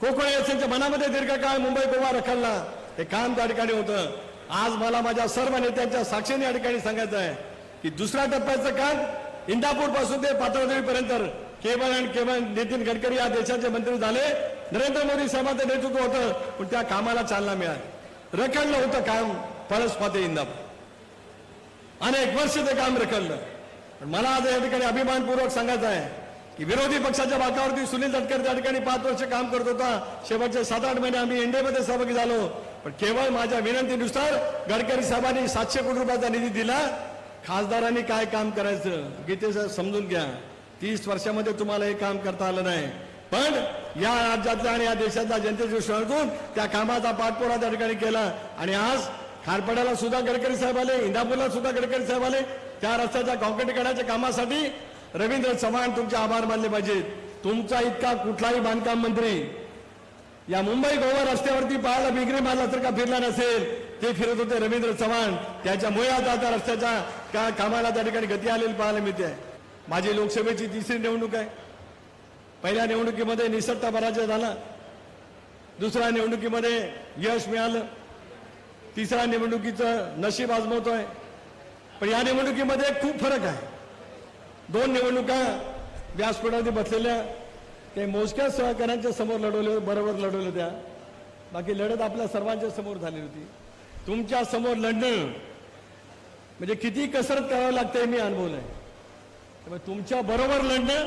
कोकण एसच्या मनामध्ये दीर्घकाळ मुंबई गोवा रखडला हे काम त्या ठिकाणी होतं. आज मला माझ्या सर्व नेत्यांच्या साक्षीने या ठिकाणी सांगायचं आहे की दुसऱ्या टप्प्याचं काम इंदापूरपासून ते पातळदेवीपर्यंत केवळ आणि केवळ नितीन गडकरी या देशाचे मंत्री झाले. नरेंद्र मोदी साहेबांचं नेतृत्व होतं पण त्या कामाला चालना मिळाली. रखडलं होतं काम पळसपाते इंदापूर. अनेक वर्ष ते काम रखडलं. पण मला आज या ठिकाणी अभिमानपूर्वक सांगायचं आहे की विरोधी पक्षाच्या बाकावरती सुनील तटकर त्या ठिकाणी पाच वर्ष काम करत होता. शेवटचे सात आठ महिने आम्ही एनडीएमध्ये सहभागी झालो. पण केवळ माझ्या विनंतीनुसार गडकरी साहेबांनी सातशे कोटी रुपयाचा निधी दिला. खासदारांनी काय काम करायचं गीते समजून घ्या. तीस वर्षामध्ये तुम्हाला हे काम करता आलं नाही. पण या राज्यातल्या आणि या देशातल्या जनतेच्या दृष्टीतून त्या कामाचा पाठपुरा त्या ठिकाणी केला. आणि आज खारपाड्याला सुद्धा गडकरी साहेब आले इंदापूरला सुद्धा गडकरी साहेब आले. त्या रस्त्याच्या कॉन्क्रीटीकरणाच्या कामासाठी रवींद्र चव्हाण तुमचे आभार मानले पाहिजेत. तुमचा इतका कुठलाही बांधकाम मंत्री या मुंबई गोवा रस्त्यावरती पाहायला बिगरी मारला तर का फिरला नसेल? ते फिरत होते रवींद्र चव्हाण. त्याच्यामुळे आता त्या रस्त्याच्या का कामाला त्या ठिकाणी गती आलेली पाहायला मिळते. आहे माझी लोकसभेची तिसरी निवडणूक आहे. पहिल्या निवडणुकीमध्ये निसटता पराजय झाला. दुसऱ्या निवडणुकीमध्ये यश मिळालं. तिसऱ्या निवडणुकीचं नशीब आजमवतोय. पण या निवडणुकीमध्ये खूप फरक आहे. दोन निवडणुका व्यासपीठामध्ये बसलेल्या ते मोजक्या सहकाऱ्यांच्या समोर लढवले बरोबर लढवल्या त्या. बाकी लढत आपल्या सर्वांच्या समोर झाली होती. तुमच्यासमोर लढणं म्हणजे किती कसरत करावं लागते हे मी अनुभवलंय. त्यामुळे तुमच्या बरोबर लढणं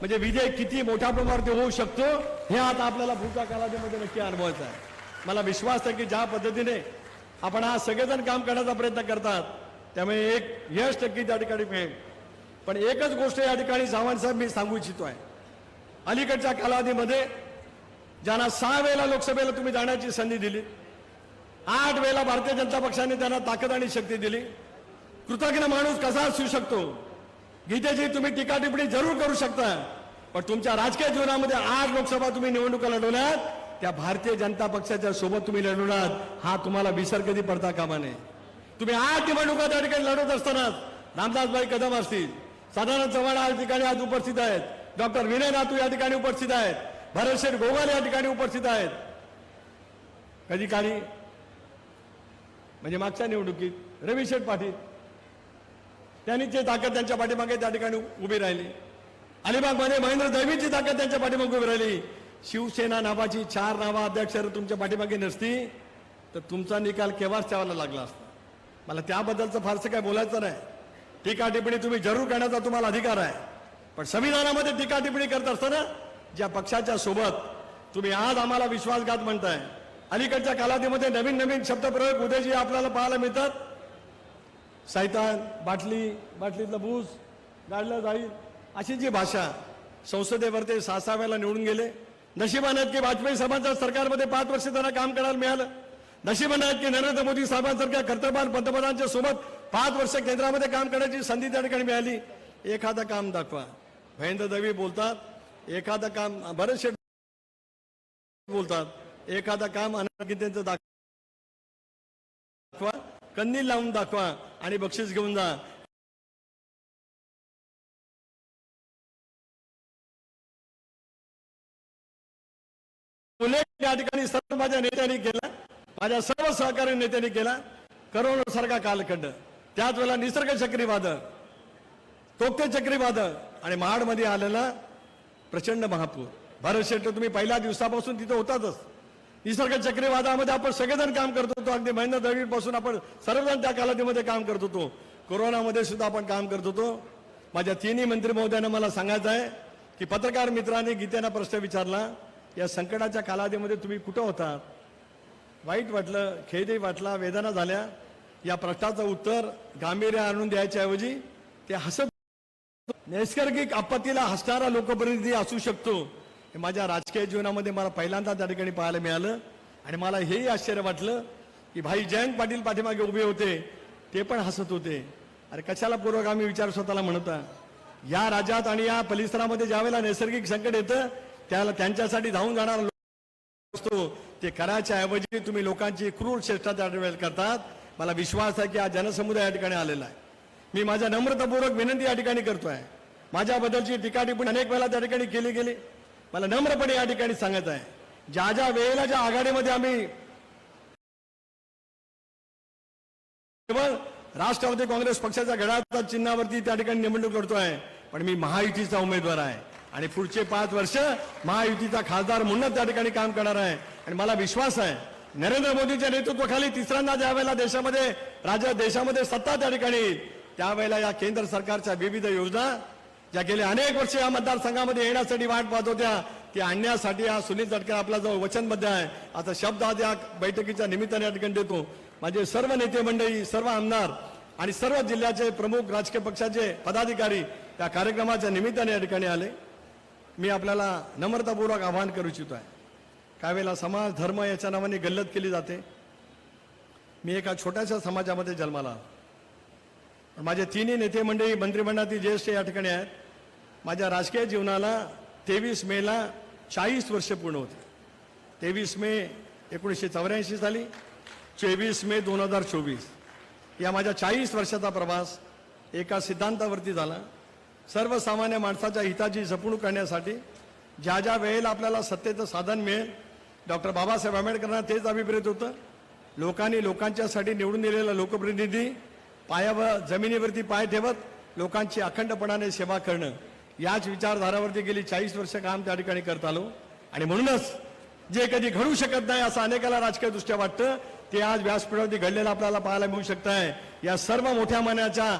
म्हणजे विजय किती मोठ्या प्रमाणात होऊ शकतो हे आता आपल्याला पुढच्या कालावधीमध्ये नक्की अनुभवायचं आहे. मला विश्वास आहे की ज्या पद्धतीने आपण आज सगळेजण काम करण्याचा प्रयत्न करतात त्यामुळे एक यश टक्के त्या ठिकाणी मिळेल. पण एकच गोष्ट या ठिकाणी सावंत साहेब मी सांगू इच्छितो आहे अलीकडच्या कालावधीमध्ये ज्यांना सहा वेळेला लोकसभेला तुम्ही जाण्याची संधी दिली आठ वेळेला भारतीय जनता पक्षाने त्यांना ताकद आणि शक्ती दिली. कृतज्ञ माणूस कसा असू शकतो? गीतेची तुम्ही टीका टिप्पणी जरूर करू शकता. पण तुमच्या राजकीय जीवनामध्ये आठ लोकसभा तुम्ही निवडणुका लढवल्यात त्या भारतीय जनता पक्षाच्या सोबत तुम्ही लढवलात हा तुम्हाला विसर कधी पडता कामा नये. तुम्ही आठ निवडणुका त्या ठिकाणी लढवत असतानाच रामदासभाई कदम असतील सदानंद चव्हाण या ठिकाणी आज उपस्थित आहेत. डॉक्टर विनय नातू या ठिकाणी उपस्थित आहेत. भरतशेठ गोगाल या ठिकाणी उपस्थित आहेत. कधी काळी म्हणजे मागच्या निवडणुकीत रविशेठ पाटील त्यांनी जे ताकद त्यांच्या पाठीमागे त्या ठिकाणी उभी राहिली. अलिबागमध्ये महेंद्र दैवीची ताकद त्यांच्या पाठीमागे उभी राहिली. शिवसेना नावाची चार नावा अध्यक्ष तुमच्या पाठीमागे नसती तर तुमचा निकाल केव्हाच ठेवायला लागला असता? मला त्याबद्दलचं फारसं काय बोलायचं नाही. टीका टिप्पणी तुम्ही जरूर करण्याचा तुम्हाला अधिकार आहे. पण संविधानामध्ये टीका टिप्पणी करत असताना ज्या पक्षाच्या सोबत तुम्ही आज आम्हाला विश्वासघात म्हणताय अलीकडच्या कालावधीमध्ये नवीन नवीन शब्दप्रयोग उद्याची आपल्याला पाहायला मिळतात. सैतान बाटली बाटलीतलं भूस गाडलं जाईल अशी जी भाषा संसदेवर ते सहा सहा वेळेला निवडून गेले. नशिबाने आहेत की वाजपेयी साहेबांच्या सरकारमध्ये पाच वर्ष त्यांना काम करायला मिळालं. नशिबाने आहेत की नरेंद्र मोदी साहेबांसारख्या कर्तबान पंतप्रधानांच्या सोबत पाच वर्ष केंद्रामध्ये काम करण्याची संधी त्या ठिकाणी मिळाली. एखादं काम दाखवा. महेंद्र दवी बोलतात. एखादं काम बरेचसे बोलतात. एखादं काम अनगितेचं दाखवा. कन्नी लावून दाखवा आणि बक्षीस घेऊन जा. उल्लेख या ठिकाणी सर्व माझ्या नेत्यांनी केला. माझ्या सर्व सहकारी नेत्यांनी केला. करोना सारखा कालखंड. त्याच वेळेला निसर्ग चक्रीवादळ तोक्ते चक्रीवादळ आणि महाडमध्ये आलेला प्रचंड महापूर. भारत शेट्ट तुम्ही पहिल्या दिवसापासून तिथं होतातच. निसर्ग चक्रीवादळामध्ये आपण सगळेजण काम करत होतो. अगदी महिना दळवीपासून आपण सर्वजण त्या कालावधीमध्ये काम करत होतो. कोरोनामध्ये सुद्धा आपण काम करत होतो. माझ्या तिन्ही मंत्री महोदयांना मला सांगायचं आहे की पत्रकार मित्रांनी गीतेना प्रश्न विचारला या संकटाच्या कालावधीमध्ये तुम्ही कुठं होता? वाईट वाटलं खेदही वाटला वेदना झाल्या. या प्रश्नाचं उत्तर गांभीर्य आणून द्यायच्या ऐवजी ते हसत नैसर्गिक आपत्तीला हसणारा लोकप्रतिनिधी असू शकतो. हे माझ्या राजकीय जीवनामध्ये मला पहिल्यांदा त्या ठिकाणी पाहायला मिळालं. आणि मला हेही आश्चर्य वाटलं की भाई जयंत पाटील पाठीमागे उभे होते ते पण हसत होते. अरे कशाला पूर्वगामी विचार स्वतःला म्हणता या राज्यात आणि या परिसरामध्ये ज्यावेळेला नैसर्गिक संकट येतं त्याला त्यांच्यासाठी धावून जाणारा असतो. ते करायच्या ऐवजी तुम्ही लोकांची क्रूर चेष्टा त्या करतात. मला विश्वास आहे की हा जनसमुदाय या ठिकाणी आलेला आहे. मी माझ्या नम्रतापूर्वक विनंती या ठिकाणी करतो आहे माझ्याबद्दलची टीका टिप्पणी अनेक वेळा त्या ठिकाणी केली गेली. मला नम्रपणे या ठिकाणी सांगत आहे. ज्या ज्या वेळेला ज्या आघाडीमध्ये आम्ही केवळ राष्ट्रवादी काँग्रेस पक्षाच्या घड्याळाच्या चिन्हावरती त्या ठिकाणी निवडणूक आहे. पण मी महायुतीचा उमेदवार आहे. आणि पुढचे पाच वर्ष महायुतीचा खासदार म्हणून त्या ठिकाणी काम करणार आहे. आणि मला विश्वास आहे नरेंद्र मोदीच्या नेतृत्वाखाली तिसऱ्यांदा ज्या वेळेला देशामध्ये राज्य देशामध्ये सत्ता त्या ठिकाणी त्यावेळेला या केंद्र सरकारच्या विविध योजना ज्या गेले अनेक वर्ष या मतदारसंघामध्ये येण्यासाठी वाट पाहत होत्या ती आणण्यासाठी हा सुनील तटकर आपला जो वचनबद्ध आहे. आता शब्द आज या बैठकीच्या निमित्ताने या ठिकाणी देतो. माझे सर्व नेते मंडळी सर्व आमदार आणि सर्व जिल्ह्याचे प्रमुख राजकीय पक्षाचे पदाधिकारी या कार्यक्रमाच्या निमित्ताने या ठिकाणी आले. मी आपल्याला नम्रतापूर्वक आवाहन करू इच्छितो आहे. काय वेळेला समाज धर्म याच्या नावाने गल्लत केली जाते. मी एका छोट्याशा समाजामध्ये जन्माला माझे तिन्ही नेते मंडळी मंत्रिमंडळातील ज्येष्ठ या ठिकाणी आहेत. माझ्या राजकीय जीवनाला तेवीस मेला चाळीस वर्ष पूर्ण होते. तेवीस मे एकोणीसशे चौऱ्याऐंशी साली चोवीस मे दोन हजार चोवीस. या माझ्या चाळीस वर्षाचा प्रवास एका सिद्धांतावरती झाला. सर्वसामान्य माणसाच्या हिताची जपणूक करण्यासाठी ज्या ज्या वेळेला आपल्याला सत्तेचं साधन मिळेल डॉक्टर बाबासाहेब आंबेडकरांना तेच अभिप्रेत होतं. लोकांनी लोकांच्यासाठी निवडून दिलेला लोकप्रतिनिधी पायावर जमिनीवरती पाय ठेवत लोकांची अखंडपणाने सेवा करणं. याच विचारधारावरती गेली चाळीस वर्ष काम त्या ठिकाणी करत आलो? आणि म्हणूनच जे कधी घडू शकत नाही असं अनेकाला राजकीय दृष्ट्या वाटतं ते आज व्यासपीठावरती घडलेलं आपल्याला पाहायला मिळू शकत आहे या सर्व मोठ्या मनाच्या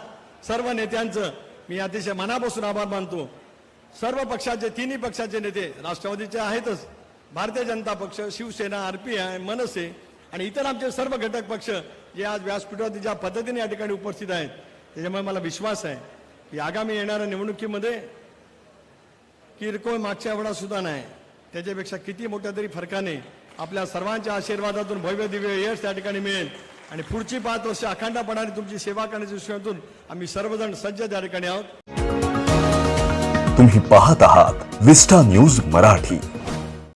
सर्व नेत्यांचं मी अतिशय मनापासून आभार मानतो. सर्व पक्षाचे तिन्ही पक्षाचे नेते राष्ट्रवादीचे आहेतच. भारतीय जनता पक्ष शिवसेना आरपीआय मनसे आणि इतर आमचे सर्व घटक पक्ष जे आज व्यासपीठावरती ज्या पद्धतीने या ठिकाणी उपस्थित आहेत त्याच्यामुळे मला विश्वास आहे की आगामी येणाऱ्या निवडणुकीमध्ये किरकोळ मागच्या एवढा सुद्धा नाही. त्याच्यापेक्षा किती मोठ्या तरी फरकाने आपल्या सर्वांच्या आशीर्वादातून भव्य दिव्य यश त्या ठिकाणी मिळेल. आणि पुढची पाच वर्ष अखंडपणाने तुमची सेवा करण्याच्या दृष्टीतून आम्ही सर्वजण सज्ज त्या ठिकाणी आहोत. तुम्ही पाहत आहात विस्टा न्यूज मराठी.